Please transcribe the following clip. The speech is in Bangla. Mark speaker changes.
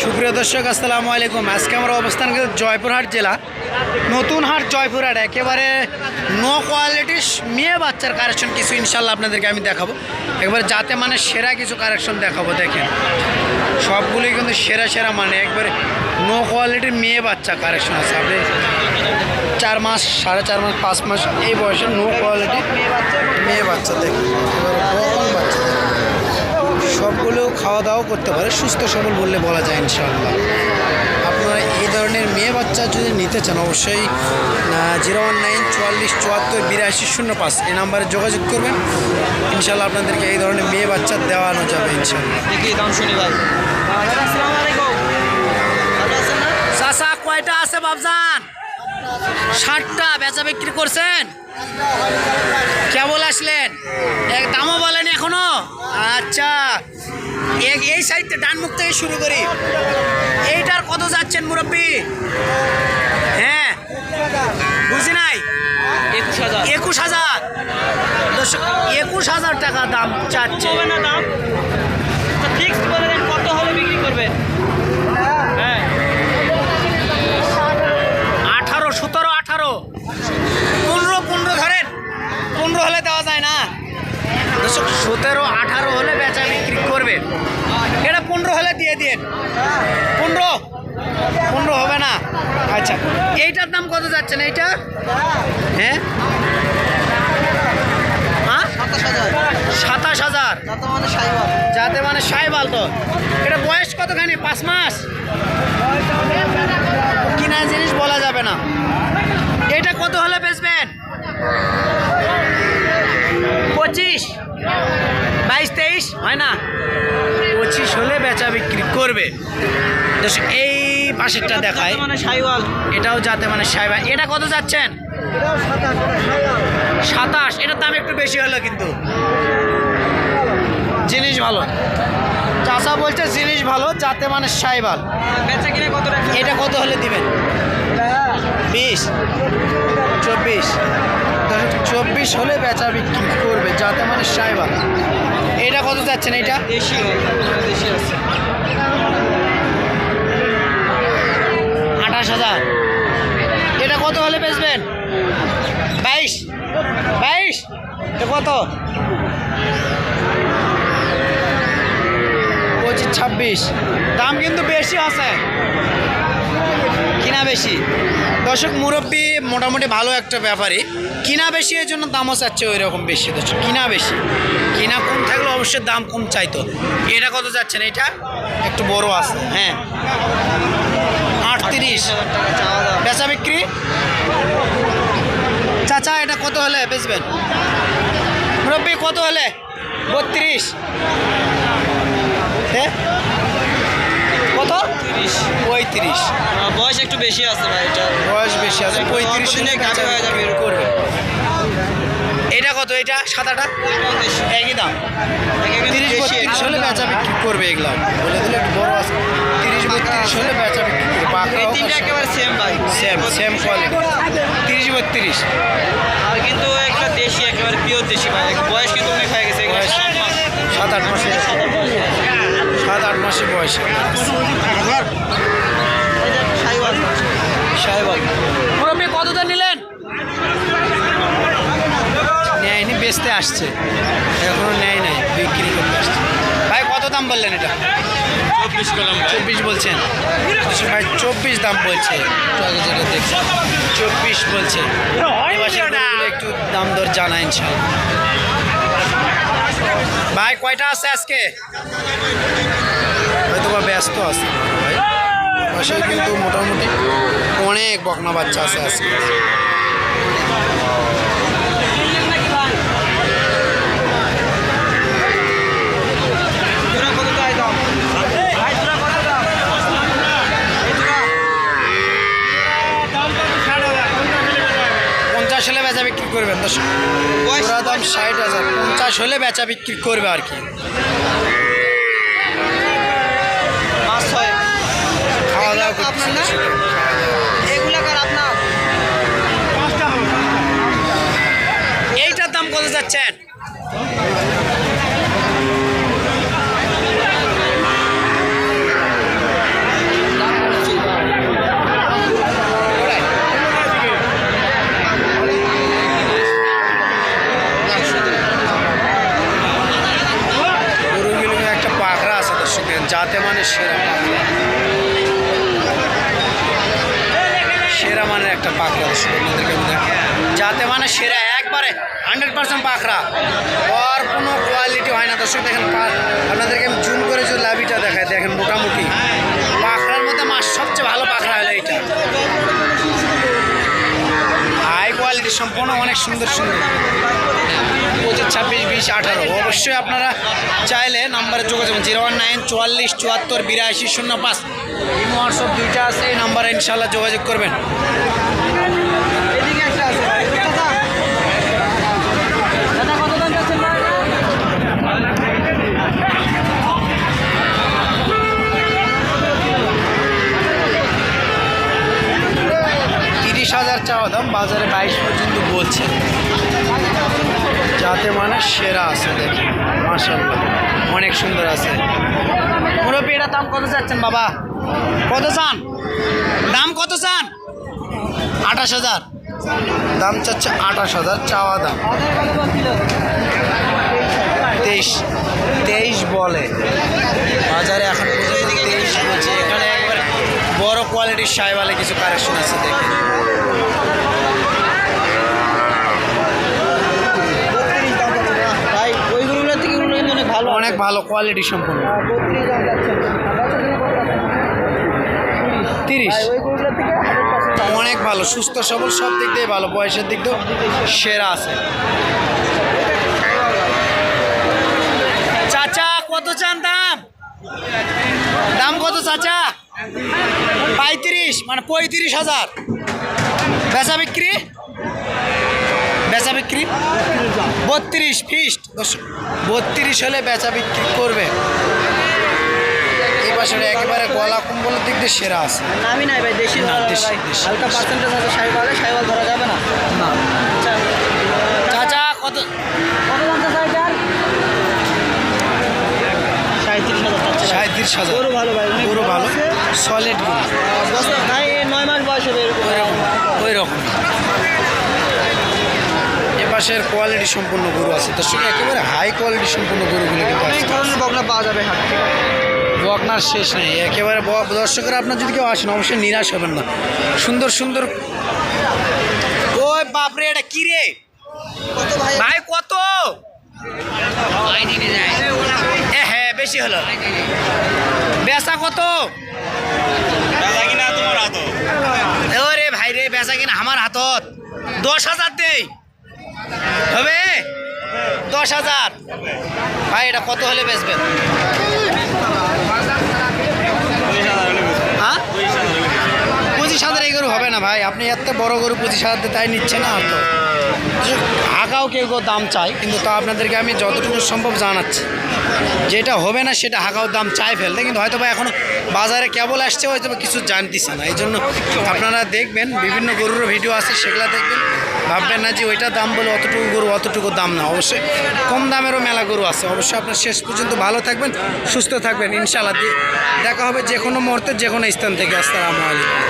Speaker 1: সুপ্রিয় দর্শক, আসসালামু আলাইকুম। আজকে আমরা অবস্থান জয়পুরহাট জেলা। নতুন হাট জয়পুরহাট, একেবারে নো কোয়ালিটির মেয়ে বাচ্চার কারেকশন কিছু ইনশাল্লাহ আপনাদেরকে আমি দেখাবো। একবারে যাতে মানে সেরা কিছু কারেকশন দেখাবো, দেখেন। সবগুলোই কিন্তু সেরা সেরা মানে একবারে নো কোয়ালিটির মেয়ে বাচ্চা কারেকশন আছে। আপনি চার মাস, সাড়ে চার মাস, পাঁচ মাস এই বয়সে নো কোয়ালিটি মেয়ে বাচ্চা দেখেন। বাচ্চা। সবগুলো খাওয়া দাওয়া করতে পারে। সুস্থ সবল বললে বলা যায় ইনশাআল্লাহ। আপনারা এই ধরনের মেয়ে বাচ্চা যদি নিতে চান অবশ্যই জিরো ওয়ান নাইন চুয়াল্লিশ চুয়াত্তর বিরাশি শূন্য পাঁচ এই নাম্বারে যোগাযোগ করবেন। ইনশাআল্লাহ আপনাদেরকে এই ধরনের মেয়ে বাচ্চা দেওয়ানো যাবে
Speaker 2: দাম শুনি ভাই?
Speaker 1: চাষা কয়টা আছে বাবজান ষাটটা বেচা বিক্রি করছেন? কেবল আসলেন? এক দামও বলেন এখনও? আচ্ছা। এই সাইডটা ডান মুখ থেকে শুরু করি। এইটার কত যাচ্ছেন মুরব্বী? হ্যাঁ। বুঝি নাই?
Speaker 2: একুশ হাজার।
Speaker 1: একুশ হাজার। টাকা দাম চাচ্ছে।
Speaker 2: না দাম? কত হলে বিক্রি করবেন? হ্যাঁ।
Speaker 1: আঠারো সতেরো আঠারো। পনেরো পনেরো ধরেন। পনেরো হলে দেওয়া যায় না। দর্শক সতেরো আঠারো হলে করবে? এটা পনেরো হলে দিয়ে দিন। পনেরো? পনেরো হবে না? আচ্ছা। এইটার দাম কত যাচ্ছে না এইটা? হ্যাঁ?
Speaker 2: সাতাশ হাজার।
Speaker 1: যাতে মানে সাইবাল তো। এটা বয়স কতখানি? পাঁচ মাস? কিনা জিনিস বলা যাবে না। এটা কত হলে বেচবেন? পঁচিশ। বাইশ তেইশ হয় না? পঁচিশ হলে বেচা বিক্রি করবে। দর্শক, এই পাশেরটা দেখায়
Speaker 2: মানে সাইওয়াল।
Speaker 1: এটাও যাতে মানে সাইবা এটা কত যাচ্ছেন? সাতাশ এটার দাম একটু বেশি হলো কিন্তু। জিনিস ভালো। চাষা বলছে জিনিস ভালো যাতে মানে সাইবাল
Speaker 2: বেচা কিনে কত
Speaker 1: এটা কত হলে দিবেন? বিশ। চব্বিশ। চব্বিশ হলে বেচা বিক্রি করবে যাতে মানে সাইবাল এটা কত যাচ্ছেন এটা? আঠাশ হাজার। এটা কত হলে বেচবেন? বাইশ। বাইশ? এটা কত? পঁচিশ ছাব্বিশ। দাম কিন্তু বেশি আছে। বেশি? দর্শক, মুরব্বী মোটামুটি ভালো একটা ব্যাপারই। কিনা বেশি এর জন্য দামও চাচ্ছে ওই রকম বেশি। দর্শক, কিনা বেশি। কিনা কম থাকলে অবশ্যই দাম কম চাইতো। এটা কত যাচ্ছে না এটা? একটু বড় আছে হ্যাঁ। আটত্রিশ। বেচা বিক্রি? চাচা, এটা কত হলে বেচবেন? মুরব্বী, কত হলে? বত্রিশ। হ্যাঁ? কত?
Speaker 2: তিরিশ।
Speaker 1: পঁয়ত্রিশ।
Speaker 2: বয়স একটু বেশি আছে ভাই এটা।
Speaker 1: বয়স বেশি আছে পঁয়ত্রিশ
Speaker 2: দিনে
Speaker 1: হলে
Speaker 2: গাভী হয়ে যাবে
Speaker 1: করবে। এটা কত? এটা সাদাটা একই দাম। তিরিশ বত্রিশ। হলে বেচা বিক্রি করবে এগুলো। বলে দিলে একটু বড় আছে। তিরিশ বত্রিশ হলে বেচা বিক্রি করবে।
Speaker 2: তিনটা একেবারে সেম ভাই।
Speaker 1: সেম সেম কোয়ালিটি তিরিশ বত্রিশ।
Speaker 2: আর কিন্তু একটা দেশি একেবারে পিওর দেশি ভাই। বয়স কিন্তু অনেক হয়ে গেছে। সাত
Speaker 1: আট মাসে সাত আট মাসের বয়সে। মুরব্বী কতটা নিলেন? নেয়নি বেচতে আসছে। এখনও নেয় নাই বিক্রি করতে আসছে। ভাই কত দাম বললেন এটা?
Speaker 2: চব্বিশ কলম
Speaker 1: চব্বিশ বলছেন? ভাই চব্বিশ দাম বলছে। যেটা দেখছি চব্বিশ বলছে। একটু দাম দর জানা ইনশাল্লাহ ভাই, কয়টা আছে আজকে? হয়তো ব্যস্ত আছে ভাই। পাশে কিন্তু মোটামুটি অনেক বকনা বাচ্চা আছে আজকে। পঞ্চাশ হলে বেচা বিক্রি করবেন জোড়া দাম ষাট হাজার পঞ্চাশ হলে বেচা বিক্রি করবে আর কি।
Speaker 2: পাঁচ ছয়।
Speaker 1: খাওয়া দাওয়া
Speaker 2: আপনার না? এগুলা কার আপনার?
Speaker 1: এইটার দাম কত যাচ্ছেন? একটা মানে সেরা সেরা মানের একটা পাখরা আপনাদেরকে যাতে মানে সেরা, একবারে হান্ড্রেড পার্সেন্ট পাখরা। আর কোনো কোয়ালিটি হয় না। দর্শক, দেখেন আপনাদেরকে আমি জুম করে যদি লাভিটা দেখায় দেখেন মোটামুটি। পাখরার মধ্যে মাছ সবচেয়ে ভালো পাখরা হলো হাই কোয়ালিটি সম্পূর্ণ অনেক সুন্দর সুন্দর। পঁচিশ, ছাব্বিশ, বিশ, আঠারো। অবশ্যই আপনারা চাইলে নাম্বারে যোগাযোগ জিরো ওয়ান নাইন চুয়াল্লিশ, চুয়াত্তর, বিরাশি, শূন্য পাঁচ। হোয়াটসঅ্যাপ দুইটা আছে এই নাম্বারে ইনশাল্লাহ যোগাযোগ করবেন। হাজার চাওয়া দাম, বাজারে বাইশ পর্যন্ত বলছে। যাতে মানে সেরা আছে দেখি মার্শাল্লাহ অনেক সুন্দর আছে। মুরব্বী এটার দাম কত চাচ্ছেন বাবা? কত চান? দাম কত চান? আঠাশ হাজার। দাম চাচ্ছে আঠাশ হাজার, চাওয়া দাম। তেইশ তেইশ বলে। বাজারে এখন কোয়ালিটির সাইবালে কিছু কালেকশন আছে দেখে।
Speaker 2: বত্রিশ দাম যাচ্ছে না ভাই ওইগুলোর থেকে এগুলো কিন্তু অনেক ভালো
Speaker 1: কোয়ালিটি সম্পূর্ণ তিরিশ।
Speaker 2: পার্সেন্ট
Speaker 1: অনেক ভালো সুস্থ সবল সব দিক দিয়ে ভালো বয়সের দিক দিয়েও সেরা আছে। চাচা কত চান দাম? দাম কত চাচা? পঁয়ত্রিশ মানে পঁয়ত্রিশ হাজার। বেচা বিক্রি? বেচা বিক্রি? বত্রিশ ফিস্ট বত্রিশ হলে বেচা বিক্রি করবে। এই পাশে একেবারে গলা কুম্বলের দিক দিয়ে সেরা আছে।
Speaker 2: নাই ভাই দেশি
Speaker 1: না,
Speaker 2: ধরা হালকা। পার্সেন্টেজ আছে যাবে না।
Speaker 1: না।
Speaker 2: আচ্ছা।
Speaker 1: চাচা কত?
Speaker 2: সাঁত্রিশ হাজার
Speaker 1: সাঁত্রিশ হাজার।
Speaker 2: গরু ভালো ভাই
Speaker 1: গরু ভালো। সলিড
Speaker 2: ভাই নয় মাস বয়স হবে এরকম।
Speaker 1: ওই রকম ওই রকম এ পাশের কোয়ালিটি সম্পূর্ণ গরু আছে। তার সঙ্গে একেবারে হাই কোয়ালিটি সম্পূর্ণ গরুগুলো কিন্তু
Speaker 2: অনেক ধরনের বগলা পাওয়া যাবে হাট।
Speaker 1: বকনার শেষ নেই। একেবারে ব- দর্শকরা আপনার যদি কেউ আসেন অবশ্যই নিরাশ হবেন না। সুন্দর সুন্দর ওই বাপরে এটা কি রে?
Speaker 2: ভাই?
Speaker 1: ভাই কত? হ্যাঁ বেশি হলো। বেচা কত? ওরে ভাই রে বেচা কিনা আমার হাতত। দশ হাজার দেই। হবে? দশ হাজার। ভাই এটা কত হলে বেচবেন? হ্যাঁ? পঁচিশ হাজার এই গরু হবে না ভাই। আপনি এত বড় গরু পঁচিশ হাজার তাই নিচ্ছে না আর তো। হাঁকাও কেউ কেউ দাম চায়, কিন্তু তা আপনাদেরকে আমি যতটুকু সম্ভব জানাচ্ছি। যেটা হবে না সেটা হাঁকাও দাম চায় ফেলতে, কিন্তু হয়তো বা এখনও বাজারে কেবল আসছে, হয়তো বা কিছু জানতেছে না। এই জন্য আপনারা দেখবেন, বিভিন্ন গরুর ভিডিও আছে, সেগুলো দেখবেন। ভাববেন না যে ওইটা দাম বলে অতটুকু গরু, অতটুকু দাম না। অবশ্যই কম দামেরও মেলা গরু আছে। অবশ্যই আপনার শেষ পর্যন্ত ভালো থাকবেন, সুস্থ থাকবেন, ইনশাআল্লাহ। দেখা হবে যে কোনো মুহূর্তে, যে কোনো স্থান থেকে। আসসালামু আলাইকুম।